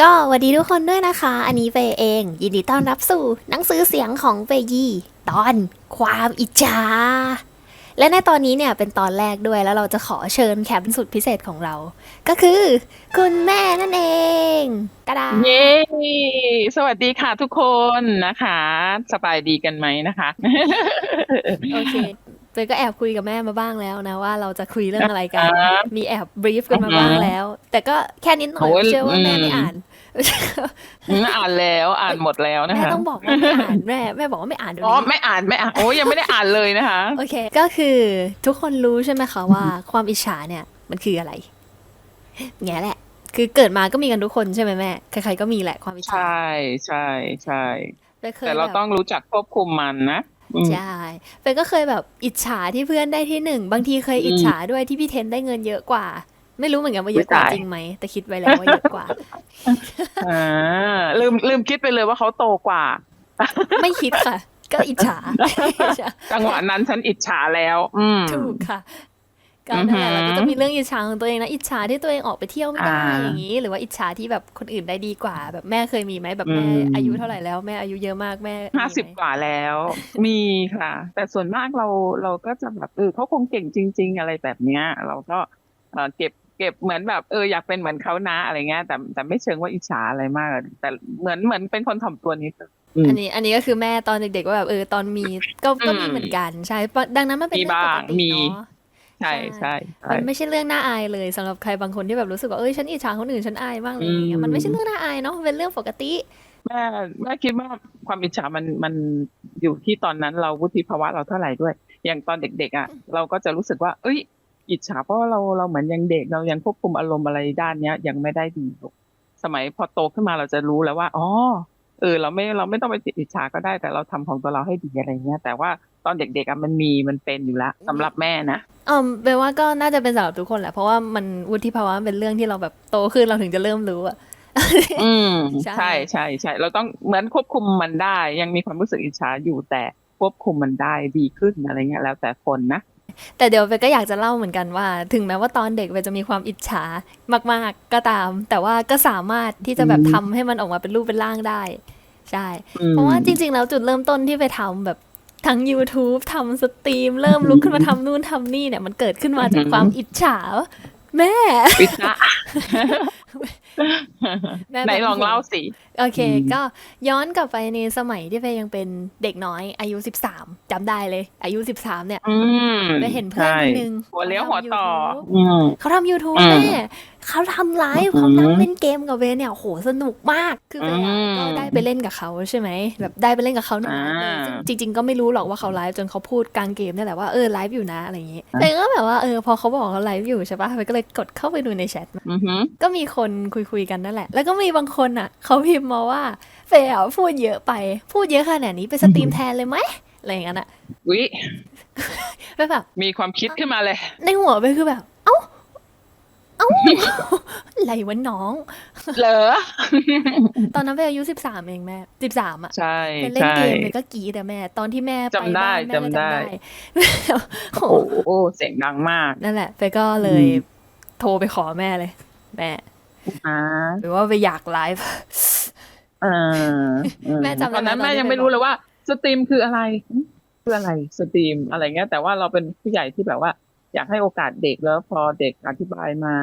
ก็สวัสดีทุกคนด้วยนะคะ อันนี้เฟย์เอง ยินดีต้อนรับสู่หนังสือเสียงของเฟยีตอนความอิจฉาและในตอนนี้เนี่ยเป็นตอนแรกด้วยแล้วเราจะขอเชิญแขกสุดพิเศษของเรา ก็คือ คุณแม่นั่นเองตาดาเย้สวัสดีค่ะทุกคนนะคะ สบายดีกันไหมนะคะ โอเค เฟย์ก็แอบคุยกับแม่มาบ้างแล้วนะว่าเราจะคุยเรื่องอะไรกันอ่ามีแอบบรีฟกันมาบ้างแล้ว แต่ก็แค่นิดหน่อยโอ้ยเชื่อว่าแม่อืมไม่อ่านอืมอ่านแล้วอ่านหมดแล้วนะแม่คะต้องบอกว่าไม่อ่านแม่แม่บอกว่าไม่อ่านเดี๋ยวอ๋อนี้ไม่อ่านไม่อ่านโอ้ยยังไม่ได้อ่านเลยนะคะโอเค ก็คือทุกคนรู้ใช่ไหมคะว่าความอิจฉาเนี่ยมันคืออะไรแง่แหละ คือเกิดมาก็มีกันทุกคนใช่ไหมแม่ใครๆก็มีแหละความอิจฉาใช่ใช่ใช่เฟยเคยแต่เราแบบต้องรู้จักควบคุมมันนะอืม ใช่เฟยก็เคยแบบอิจฉาที่เพื่อนได้ที่หนึ่ง บางทีเคยอิจฉาด้วยที่พี่เทนได้เงินเยอะกว่า ไม่รู้เหมือนกันว่าเยอะกว่าอุ๊ยตายจริงไหม แต่คิดไว้แล้วว่าเยอะกว่าอ่าลืมลืมคิดไปเลยว่าเขาโตกว่า ไม่คิดค่ะ ก็อิจฉาจังหวะนั้นฉันอิจฉาแล้ว อืมถูกค่ะ ก็นั่นแหละอืเราอหือก็จะมีเรื่องอิจฉาของตัวเองนะอิจฉาที่ตัวเองออกไปเที่ยวไม่ได้อ่าอย่างนี้ หรือว่าอิจฉาที่แบบคนอื่นได้ดีกว่า แบบแม่เคยมีไหมแบบแม่อืมอายุเท่าไหร่แล้วแม่อายุเยอะมากแม่ห้าสิบมีไหมกว่าแล้ว มีค่ะ แต่ส่วนมากเราเราก็จะแบบเออเขาคงเก่งจริง ๆ อะไรแบบเนี้ย เราก็เออเก็บเก็บเหมือนแบบเอออยากเป็นเหมือนเขานะอะไรเงี้ยแต่แต่ไม่เชิงว่าอิจฉาอะไรมาก แต่เหมือนเหมือนเป็นคนถ่อมตัวนิดนึงอืมอันนี้อันนี้ก็คือแม่ตอนเด็กๆว่าแบบเออตอนมีก็ก็มีอืมเหมือนกันใช่ปะดังนั้นมันเป็นมีเรื่องปกบ้างติมีเนาะใช่ใช่ใช่มัใช่นไม่ใช่เรื่องน่าอายเลยสำหรับใครบางคนที่แบบรู้สึกว่าเอ้ยฉันอิจฉาคนอื่นฉันอายมากเลยอย่างเงี้ยอืมมันไม่ใช่เรื่องน่าอายเนาะเป็นเรื่องปกติแม่แม่คิดว่าความอิจฉามันมันอยู่ที่ตอนนั้นเราวุฒิภาวะเราเท่าไหร่ด้วย อย่างตอนเด็ก ๆ อะ เราก็จะรู้สึกว่า เอ้ย อิจฉาเพราะว่าเราเราเหมือนยังเด็กเรายังควบคุมอารมณ์อะไรด้านเนี้ย ยังไม่ได้ดีหรอกสมัยพอโตขึ้นมาเราจะรู้แล้วว่าอ๋อเออเราไม่เราไม่ต้องไปอิจฉาก็ได้แต่เราทำของตัวเราให้ดีอะไรเงี้ยแต่ว่า ตอนเด็กๆอะมันมีมันเป็นอยู่แล้วสำหรับแม่นะเออแปลว่าก็น่าจะเป็นสำหรับทุกคนแหละ เพราะว่ามันวุฒิภาวะมันเป็นเรื่องที่เราแบบโตขึ้นเราถึงจะเริ่มรู้อะอืมใช่ใช่ใช่ใช่เราต้องเหมือนควบคุมมันได้ ยังมีความรู้สึกอิจฉาอยู่แต่ควบคุมมันได้ดีขึ้นอะไรเงี้ยแล้วแต่คนนะแต่เดี๋ยวเฟยก็อยากจะเล่าเหมือนกันว่า ถึงแม้ว่าตอนเด็กเฟยจะมีความอิจฉามาก ๆ ก็ตาม แต่ว่าก็สามารถที่จะแบบอืมทำให้มันออกมาเป็นรูปเป็นร่างได้ ใช่อืมเพราะว่าจริง ๆ แล้วจุดเริ่มต้นที่ไปทำแบบ ทั้ง YouTube ทำสตรีม เริ่มลุกขึ้นมาทำนู่นทำนี่เนี่ย มันเกิดขึ้นมาจากอือหือความอิจฉาว่าแม่ปิดนะแม่ไหนแบบลองเล่าสิ โอเคอืมก็ย้อนกลับไปในสมัยที่เฟยยังเป็นเด็กน้อย อายุ13จำได้เลย อายุ13เนี่ยอืมไปเห็นเพื่อนคนหนึ่งหัวเลี้ยวหัวขาทำต่อ YouTube อืมเขาทำ YouTube อืมแม่ เขาทำไลฟ์อืมเขานั่งเล่นเกมกับเวย์เนี่ยโหสนุกมากคือเวย์อะอืมก็ได้ไปเล่นกับเขาใช่ไหมแบบได้ไปเล่นกับเขาหนึ่งไลฟ์เลยอ่าซึ่งจริง ๆ ก็ไม่รู้หรอกว่าเขาไลฟ์จนเขาพูดกลางเกมนี่แหละว่าเออไลฟ์อยู่นะอะไรอย่างงี้เฟย์ก็แบบว่าเออพอเขาบอกเขาไลฟ์อยู่ใช่ปะเฟย์ก็เลยกดเข้าไปดูในแชทอือหือก็มีคนคุยคุยๆกันนั่นแหละ แล้วก็มีบางคนอะเขาพิมพ์มาว่าเฟย์อะพูดเยอะไป พูดเยอะขนาดนี้ไปสตรีมแทนเลยไหมอะไรอย่างนั้นอะวิไปแบบมีความคิดขึ้นมาเลย ในหัวไปคือแบบ เอ้าเอ้าอะไรวะน้อง เหรอ ตอนนั้นเฟย์อายุสิบสามเองแม่สิบสามอะใช่เป็นเล่นใช่ เกมเลยก็กรีดแต่แม่ ตอนที่แม่ไปจำได้บ้านแม่ก็จำได้โหโอ้โหเสียงดังมาก นั่นแหละเฟย์ก็เลยอืม โทรไปขอแม่เลย แม่อ่าหรือว่าไปอยากไลฟ์ เอออืแม่จำได้ไหมตอนนั้นตอนแม่ที่ยังไปไม่รู้บอกเลยว่าสตรีมคืออะไรอืมคืออะไรสตรีมอะไรเงี้ยแต่ว่าเราเป็นผู้ใหญ่ที่แบบว่า อยากให้โอกาสเด็กแล้วพอเด็กอธิบายมา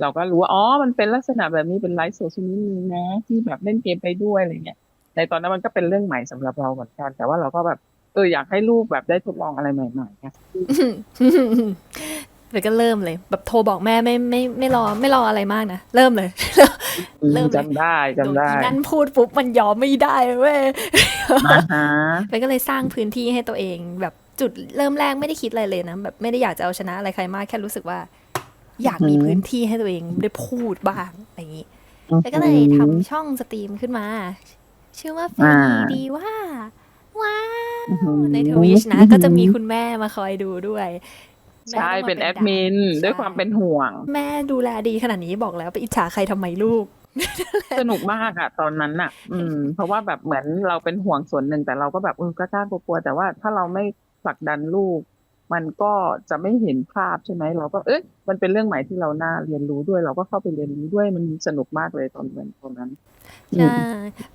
เราก็รู้ว่าอ๋อมันเป็นลักษณะแบบนี้เป็นไลฟ์โซเชียลนิดนึงนะ ที่แบบเล่นเกมไปด้วยอะไรเงี้ยในตอนนั้นมันก็เป็นเรื่องใหม่สำหรับเราเหมือนกันแต่ว่าเราก็แบบเอออยากให้ลูกแบบได้ทดลองอะไรใหม่ๆไงเฟยก็เริ่มเลย แบบโทรบอกแม่ไม่ไม่ไม่รอไม่รออะไรมากนะเริ่มเลยอืมเริ่มเลยจำได้จำได้โดนอีนั่นพูดปุ๊บมันยอมไม่ได้เว้ยอ่าฮะเฟยก็เลยสร้างพื้นที่ให้ตัวเองแบบ จุดเริ่มแรกไม่ได้คิดอะไรเลยนะแบบไม่ได้อยากจะเอาชนะอะไรใครมากแค่รู้สึกว่า อยากมีอือหือพื้นที่ให้ตัวเองได้พูดบ้างอะไรอย่างนี้อืมเฟยก็เลยทำช่องสตรีมขึ้นมา ชื่อว่าเฟอ่ายดีว่าว้าวอื้อหือในทวิชนะ ก็จะมีคุณแม่มาคอยดูด้วย ใช่แม่ก็มาเป็นแอดดาวมินใช่ด้วยความเป็นห่วง แม่ดูแลดีขนาดนี้บอกแล้วไปอิจฉาใครทำไมลูก สนุกมากอะตอนนั้นอะอืม เพราะว่าแบบเหมือนเราเป็นห่วงส่วนหนึ่งแต่เราก็แบบเออกล้ากล้ากลัวๆแต่ว่าถ้าเราไม่ ผลักดันลูก มันก็จะไม่เห็นภาพใช่ไหมเราก็เอ๊ะมันเป็นเรื่องใหม่ที่เราน่าเรียนรู้ด้วย เราก็เข้าไปเรียนรู้ด้วยมันสนุกมากเลยตอนนั้นตอนนั้นใช่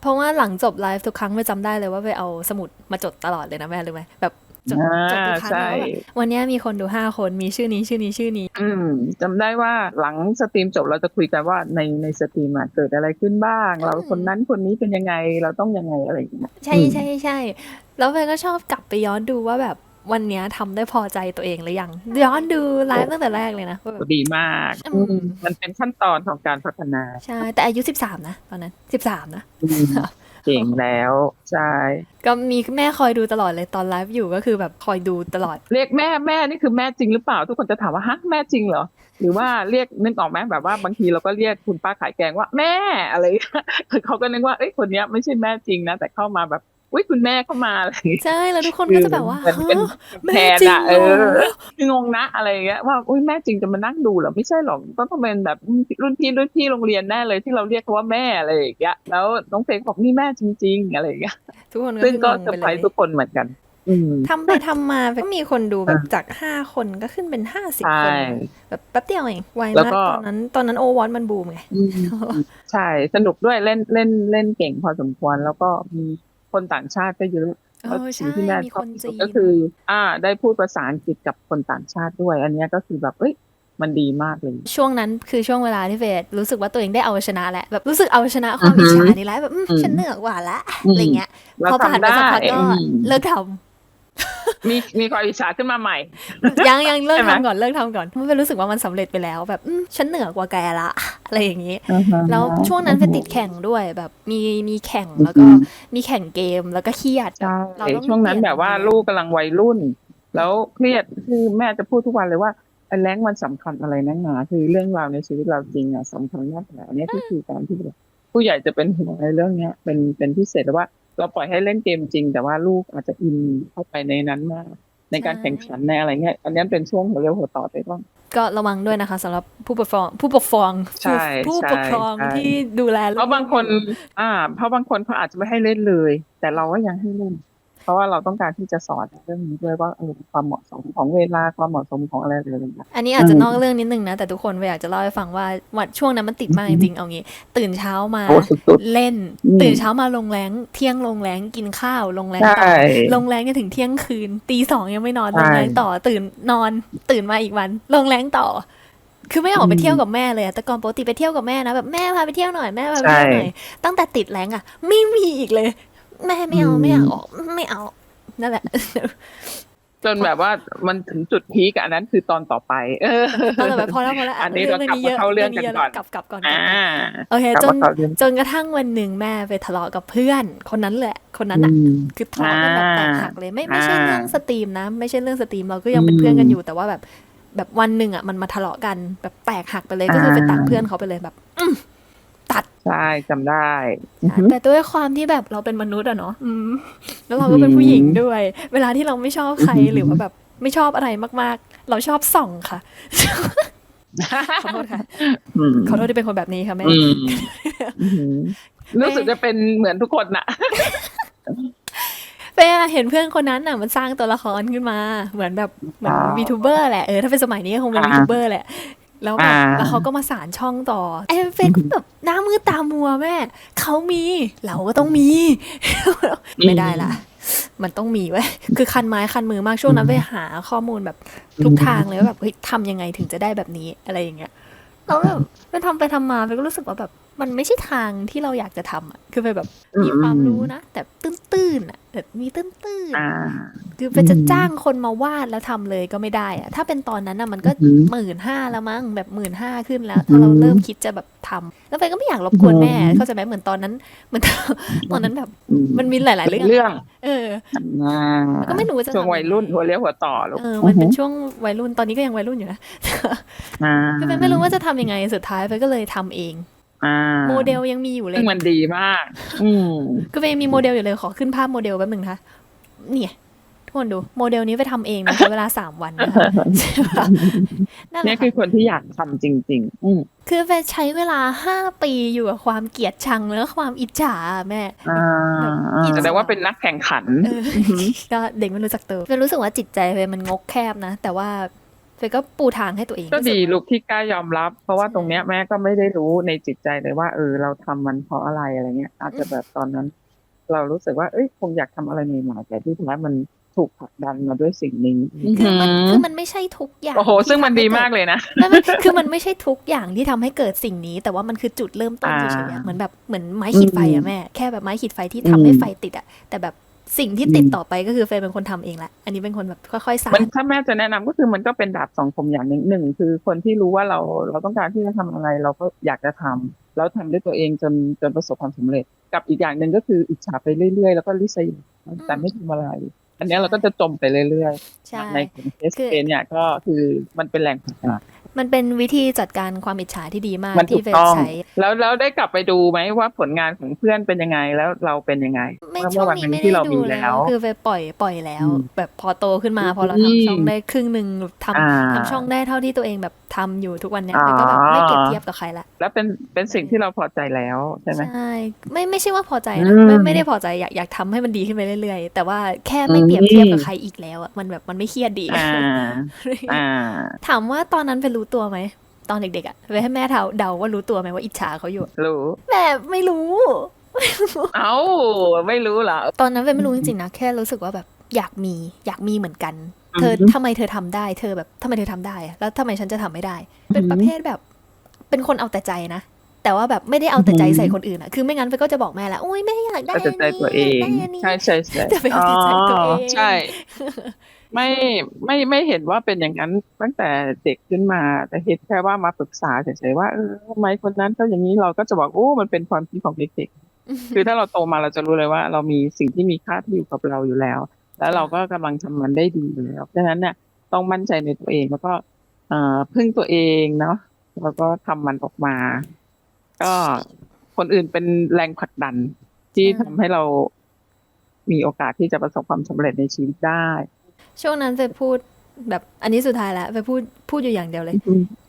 เพราะว่าหลังจบไลฟ์ทุกครั้งไม่จำได้เลยว่าไปเอาสมุดมาจดตลอดเลยนะแม่รู้ไหมแบบ จดอ่าจดทุกครั้งใช่แล้วแบบวันเนี้ยมีคนดูห้าคนมีชื่อนี้ชื่อนี้ชื่อนี้ อืมจำได้ว่าหลังสตรีมจบเราจะคุยกันว่าในในสตรีมอะเกิดอะไรขึ้นบ้าง เราคนนั้นคนนี้เป็นยังไงเราต้องยังไงอะไรอย่างเงี้ยใช่อืม ใช่ใช่แล้วเฟยก็ชอบกลับไปย้อนดูว่าแบบวันเนี้ยทำได้พอใจตัวเองหรือยัง ย้อนดูไลฟ์ตั้งแต่แรกเลยนะว่าแบบ ดีมากอืม อืมมันเป็นขั้นตอนของการพัฒนาใช่แต่อายุ13นะตอนนั้น13นะ อืม เก่งแล้วใช่ก็มีแม่คอยดูตลอดเลยตอนไลฟ์อยู่ก็คือแบบคอยดูตลอด เรียกแม่แม่นี่คือแม่จริงหรือเปล่า ทุกคนจะถามว่าฮะแม่จริงเหรอหรือว่าเรียกนึกออกไหมแบบว่าบางทีเราก็เรียกคุณป้าขายแกงว่าแม่อะไรคือเขาก็นึกว่าเอ้ยคนเนี้ยไม่ใช่แม่จริงนะแต่เข้ามาแบบ อุ้ยคุณแม่เข้ามาอะไรอย่างเงี้ยใช่แล้วทุกคนก็จะแบบว่าคือเป็นฮะเป็นแม่แทนจริงอะเหเอรออคืองงนะอะไรอย่างเงี้ยว่าอุ้ยแม่จริงจะมานั่งดูเหรอไม่ใช่หรอกต้องต้องเป็นแบบรุ่นพี่รุ่นพี่โรงเรียนแน่เลยที่เราเรียกเขาว่าแม่อะไรอย่างเงี้ยแล้วน้องเพลงบอกนี่แม่จริง ๆ อะไรอย่างเงี้ยทุกคนก็ซึ่งคืองก็งจะไปไปเลยทุกคนเหมือนกันอืมทำไปทำมาก็มีคนดูแบบจาก5คนก็ขึ้นเป็น50ใช่คนแบบแป๊บเดียวเองไวแล้วมากก็ตอนนั้นตอนนั้นโอวอนมันบูมไงอืมใช่ สนุกด้วยเล่นเล่นเล่นเก่งพอสมควรแล้วก็มี คนต่างชาติก็เยอะเอแล้วอสิ่ใช่งที่แม่มีชคอบนที่จีสุดนก็คือ อ่า ได้พูดภาษาอังกฤษกับคนต่างชาติด้วย อันเนี้ยก็คือแบบเอ้ยมันดีมากเลย ช่วงนั้นคือช่วงเวลาที่เฟยรู้สึกว่าตัวเองได้เอาชนะแหละแบบรู้สึกเอาชนะความอือิอจฮึฉานี่แหละแบบอืมอืมฉันเหนือกว่าละอืมอะไรเงี้ยเราพอผ่านทำไปได้สักพักก็อืมเลิกท มีมีความอิจฉาขึ้นมาใหม่ำยังยังเลิกใช่ไหมทำก่อนเลิกทำก่อนเพราะเฟยรู้สึกว่ามันสำเร็จไปแล้ว แบบอืมฉันเหนือกว่าแกละอะไรอย่างนี้ แล้วช่วงนั้นไปติดแข่งด้วยแบบมีมีแข่งแล้วก็มีแข่งเกมแล้วก็เครียดใช่เราต้องช่วงนั้นเปลี่ยนแบบว่าตรงนี้ลูกกำลังวัยรุ่น แล้วเครียดคือแม่จะพูดทุกวันเลยว่าไอ้แรงมันสำคัญอะไรนักหนาคือเรื่องราวในชีวิตเราจริงอะสำคัญมากแต่อันเนี้ยก็คือการที่แบบผู้ใหญ่จะเป็นห่วงในเรื่องเนี้ยเป็นเป็นพิเศษแต่ว่า เราปล่อยให้เล่นเกมจริง แต่ว่าลูกอาจจะอินเข้าไปในนั้นมาก ในการแข่งขันในอะไรเงี้ยอันนี้เป็นช่วงหัวเรียวหัวต่อไปบ้างก็ระวังด้วยนะคะสำหรับผู้ปกครองผู้ปกครองใช่ผู้ใช่ปกครองใช่ที่ดูแลลูกเพราะบางคน อ่า เพราะบางคนเขาอาจจะไม่ให้เล่นเลย แต่เราก็ยังให้เล่น เพราะว่าเราต้องการที่จะสอนเรื่องนี้ด้วยว่าเออความเหมาะสมของเวลาความเหมาะสมของอะไรอะไรอย่างเงี้ยอันนี้อาจจะอืมนอกเรื่องนิดนึงนะ แต่ทุกคนอยากจะเล่าให้ฟังว่าวันช่วงนั้นมันติดมากจริงๆเอางี้ ตื่นเช้ามาโอ้สุดเล่นอืมตื่นเช้ามาลงแรงเที่ยงลงแรงกินข้าวลงแรงใช่ต่อลงแรงจนถึงเที่ยงคืนตีสองยังไม่นอนใช่ลงแรงต่อตื่นนอน ตื่นมาอีกวัน ลงแรงต่อคือไม่ออกไปอืมเที่ยวกับแม่เลยอะแต่ก่อนปกติไปเที่ยวกับแม่นะแบบแม่พาไปเที่ยวหน่อยแม่พาไปเที่ยวหน่อยตั้งแต่ติดแรงอะไม่มีอีกเลย แม่ไม่เอาอืมไม่อยากออก ไม่เอา นั่นแหละ จนแบบว่ามันถึงจุดพีกอันนั้นคือตอนต่อไป เออเอาแต่แบบพอแล้วพอแล้วะอันนี้เราเรื่องนี้กลับมาเข้าเรื่องนี้กันก่อนกลับกลับก่อนอ่าโอเคกลับจมานเข้าเรื่องจนกระทั่งวันหนึ่งแม่ไปทะเลาะกับเพื่อน คนนั้นแหละ คนนั้นอะอืมคือทะเลาะกันแบบแตกหักเลยไม่ไม่ใช่อ่าเรื่องสตรีมนะ ไม่ใช่เรื่องสตรีมเราก็ยังเป็นอืมเพื่อนกันอยู่แต่ว่าแบบแบบวันหนึ่งอะมันมาทะเลาะกันแบบแตกหักไปเลยก็คือไปอ่าตัดเพื่อนเขาไปเลยแบบอืมตัด ใช่จำได้อือฮึแต่ด้วยความที่แบบเราเป็นมนุษย์อะเนาะอืมแล้วเราก็เป็นผู้หญิงด้วย เวลาที่เราไม่ชอบใครอือหือหรือว่าแบบไม่ชอบอะไรมากๆ เราชอบส่องค่ะ ขอโทษค่ะ อืมขอโทษที่เป็นคนแบบนี้ค่ะแม่ อืมอืมรู้สึกจะเป็นเหมือนทุกคนน่ะเป้เห็นเพื่อนคนนั้นน่ะมันสร้างตัวละครขึ้นมา เหมือนแบบเหมือนอ่า วีทูเบอร์แหละเออถ้าเป็นสมัยนี้ก็คงเป็นอ่าวีทูเบอร์แหละ แล้วแบบอ่าแล้วเขาก็มาสารช่องต่อไอ้เฟนก็แบบหน้ามืดตามัวแม่เขามีเราก็ต้องมี ไม่ได้ละมันต้องมีไว้ยคือคันไม้คันมือมากช่วงนั้นไปหาข้อมูลแบบทุกทางเลยว่าแบบเฮ้ยทำยังไงถึงจะได้แบบนี้อะไรอย่างเงี้ยแล้วแบบไปทำไปทำมาไปก็รู้สึกว่าแบบ มันไม่ใช่ทางที่เราอยากจะทำอะ คือไปแบบมีความรู้นะ แต่ตื้นๆอะแบบมีตื้นๆอ่าคือไปจะจ้างคนมาวาดแล้วทำเลยก็ไม่ได้อะถ้าเป็นตอนนั้นน่ะมันก็อือหือหมื่นห้าแล้วมั้งแบบหมื่นห้าขึ้นแล้ว ถ้าเราอือหือเริ่มคิดจะแบบทำแล้วไปก็ไม่อยากรบกวนแม่อือหือเข้าใจไหมเหมือนตอนนั้นเหมือนตอนนั้นแบบอืมันมีหลาย ๆ เรื่องเรื่อง เอออ่าก็ไม่รู้จะช่วงทำวัยรุ่นหัวเลี้ยวหัวต่อลูกเออมันเป็นช่วงวัยรุ่นตอนนี้ก็ยังวัยรุ่นอยู่นะอ่าคือไปไม่รู้ว่าจะทำยังไงสุดท้ายไปก็เลยทำเอง อ่าโมเดลยังมีอยู่เลซึ่ยงมันดีมาก อืมก็ไปยังมีโมเดลอยู่เลยขอขึ้นภาพโมเดลแป๊บหนึ่งนะคะเนี่ยทุกคนดูโมเดลนี้ไปทำเองนะใช้เวลาสามวันนะคะใช่ปะนั่นแหเนี่ยละคืค่ะอคนที่อยากทำจริง ๆ อืมคือเฟยใช้เวลาห้าปีอยู่กับความเกลียดชังแล้วก็ความอิจฉาอะแม่อ่าอิจฉาแสดงว่าเป็นนักแข่งขันเออก็เด็กไม่รู้จักตัวเฟยรู้สึกว่าจิตใจเฟยมันงกแคบนะ แต่ว่า เฟยก็ปูทางให้ตัวเองก็ดีรู้สึลูกที่กล้ายอมรับ เพราะว่าตรงเนี้ยแม่ก็ไม่ได้รู้ในจิตใจเลยว่า เออ เราทำมันเพราะอะไรอะไรเงี้ย อาจจะแบบตอนนั้น เรารู้สึกว่าเอ้ยคงอยากทำอะไรใหม่ๆแต่ที่แท้มันถูกผลักดันมาด้วยสิ่งนี้คือมันคือมันไม่ใช่ทุกอย่าง โอ้โห ซึ่งมันดีที่ทำให้มากเลยนะไม่ไม่คือมันไม่ใช่ทุกอย่างที่ทำให้เกิดสิ่งนี้ แต่ว่ามันคือจุดเริ่มต้นอ่าเฉยๆอะเหมือนแบบเหมือนไม้ขีดไฟอือะมแม่ แค่แบบไม้ขีดไฟที่ทำให้อืมไฟติดอะแต่แบบ สิ่งที่ติดอืมต่อไปก็คือเฟยเป็นคนทำเองแหละ อันนี้เป็นคนแบบค่อยๆสามันนถ้าแม่จะแนะนำก็คือมันก็เป็นดาบสองคมอย่างหนึ่งหนึ่งคือคนที่รู้ว่าเราเราต้องการที่จะทำอะไร เราก็อยากจะทำแล้วทำด้วยตัวเองจนจนประสบความสำเร็จ กับอีกอย่างหนึ่งก็คืออิจฉาไปเรื่อยๆ แล้วก็ริษยาแต่ไม่ทำอะไร อันเนี้ยเราก็จะจมไปเรื่อยใช่ๆในกลุ่มเคสคือเนเนี่ยก็คือมันเป็นแรงผลักดัน มันเป็นวิธีจัดการความอิจฉาที่ดีมากมันถูที่กเฟยต้องใช้แล้วแล้วได้กลับไปดูไหมว่าผลงานของเพื่อนเป็นยังไงแล้วเราเป็นยังไงไม่เมื่อช่วงวันนี้หนึไม่งที่ได้เราดูมีแล้แล้ววคือเฟยปล่อยปล่อยแล้ว อืมแบบพอโตขึ้นมาพอเราอืมทำช่องได้ครึ่งหนึ่งทำอ่าทำช่องได้เท่าที่ตัวเองแบบทำอยู่ทุกวันเนี้ยอ๋อเฟยก็แบบไม่เปรียบเทียบกับใครละ แล้วเป็นเป็นสิ่งที่เราพอใจแล้วใช่ไหม ใช่ไม่ไม่ใช่ว่าพอใจนะอืมไม่ไม่ได้พอใจอยากอยากทำให้มันดีขึ้นไปเรื่อยๆ แต่ว่าแค่ไม่เปรียบเทียบกับใครอีกแล้วอะมันแบบมันไม่เครียดดี อ่า อ่า ถามว่าตอนนั้นเป็นรู้ตัวไหมตอนเด็กๆอะไปให้แม่เดาเดาว่ารู้ตัวไหมว่าอิจฉาเขาอยู่ รู้แบบไม่รู้ เอ้าไม่รู้เหรอ ตอนนั้นเฟยไม่รู้จริงๆนะแค่รู้สึกว่าแบบอยากมีอยากมีเหมือนกัน เธออือฮึทำไมเธอทำได้ เธอแบบทำไมเธอทำได้อะแล้วทำไมฉันจะทำไม่ได้ เป็นอือฮึประเภทแบบ เป็นคนเอาแต่ใจนะ แต่ว่าแบบไม่ได้เอาแต่ใจอือฮึใส่คนอื่นอะคือไม่งั้นเฟยก็จะบอกแม่แหละโอ้ยแม่อยากได้เอาแต่ใจตัวเองนนี้ยากได้อันนี้ ใช่ใช่ใช่แต่ไปเอาแต่ใจตัวเอง ใช่ ไม่ไม่ไม่เห็นว่าเป็นอย่างนั้นตั้งแต่เด็กขึ้นมา แต่เห็นแค่ว่ามาปรึกษาเฉยๆว่าเออทำไมคนนั้นเขาอย่างนี้เราก็จะบอกโอ้มันเป็นความคิดของเด็กๆคือถ้าเราโตมาเราจะรู้เลยว่า เรามีสิ่งที่มีค่าที่อยู่กับเราอยู่แล้ว แล้วเราก็กำลังทำมันได้ดีอยู่แล้วดังนั้นเนี่ยต้องมั่นใจในตัวเองแล้วก็เอ่อพึ่งตัวเองเนาะแล้วก็ทำมันออกมา ก็คนอื่นเป็นแรงผลักดันที่ใช่ทำให้เรามีโอกาสที่จะประสบความสำเร็จในชีวิตได้ ช่วงนั้นเฟยพูดแบบอันนี้สุดท้ายแล้วเฟยพูดพูดอยู่อย่างเดียวเลย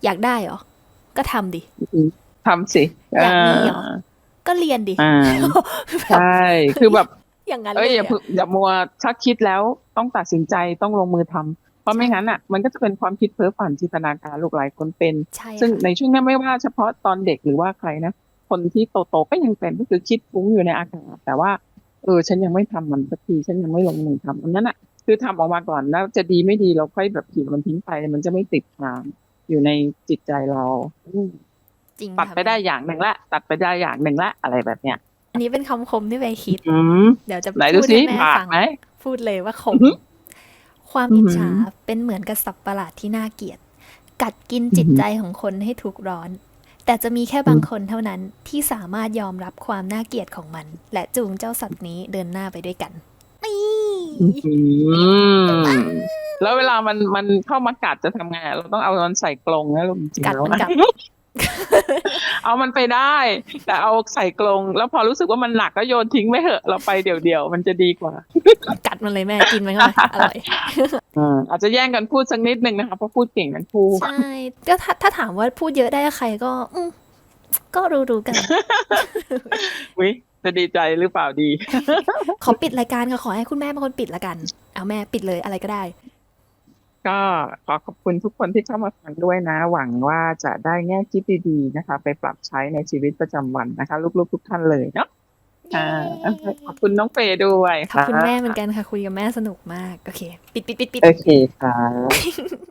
อยากได้เหรอ ก็ทำดิทำสิอยากมีเหรอ ก็เรียนดิอ่าใช่คือแบบอย่างนั้นเอ้เลยยอย่าอะเพิ่งอย่ามัวชักคิดแล้วต้องตัดสินใจต้องลงมือทำเพราะไม่งั้นอะมันก็จะเป็นความคิดเพ้อฝันจินตนาการลูกหลายคนเป็นใช่ซึ่งค่ะในช่วงนี้ไม่ว่าเฉพาะตอนเด็กหรือว่าใครนะคนที่โตๆก็ยังเป็นก็คือคิดฟุ้งอยู่ในอากาศแต่ว่าเออฉันยังไม่ทำมันสักทีฉันยังไม่ลงมือทำอันนั้นอะ คือทำออกมาก่อนแล้วจะดีไม่ดีเราค่อยแบบขีดมันทิ้งไป มันจะไม่ติดทางอยู่ในจิตใจเราอืมจริงตัดค่ะไปได้อย่างหนึ่งละตัดไปได้อย่างหนึ่งละอะไรแบบเนี้ยอันนี้เป็นคำคมที่เฟยคิดอืมเดี๋ยวจะไหนดูพูดสิให้แม่ปากฟังไหมพูดเลยว่าคอืมอฮึความอือิอจฮึฉาเป็นเหมือนกับสัตว์ประหลาดที่น่าเกลียด กัดกินอือฮึจิตใจของคนให้ทุกข์ร้อน แต่จะมีแค่บางคนเท่านั้นที่สามารถยอมรับความน่าเกลียดของมัน และจูงเจ้าสัตว์นี้เดินหน้าไปด้วยกันนี่อืม แล้วเวลามันมันเข้ามากัดจะทำไงอะเราต้องเอามันใส่กรงนะลูกจริงๆกัดแล้วมันกลับเอามันไปได้ แต่เอาใส่กรงแล้วพอรู้สึกว่ามันหนักก็โยนทิ้งไปเถอะเราไปเดี่ยวๆมันจะดีกว่ากัดมันเลยแม่กินมันเข้าไปอร่อย อืมอาจจะแย่งกันพูดสักนิดนึงนะคะเพราะพูดเก่งกันคู่ใช่ก็ถ้าถ้าถามว่าพูดเยอะได้กับใครก็อืมก็รู้ๆกันวิ จะดีใจหรือเปล่าดี ขอปิดรายการค่ะขอให้คุณแม่เป็นคนปิดละกัน เอาแม่ปิดเลยอะไรก็ได้ ก็ขอขอบคุณทุกคนที่เข้ามาฟังด้วยนะ หวังว่าจะได้แง่คิดดีๆนะคะ ไปปรับใช้ในชีวิตประจำวันนะคะ ลูกๆทุกท่านเลยเนาะอ่าขอบคุณน้องเฟย์ด้วยขอบคุณะแม่เหมือนกันค่ะ คุยกับแม่สนุกมาก โอเค ปิดปิดปิดปิด โอเคค่ะ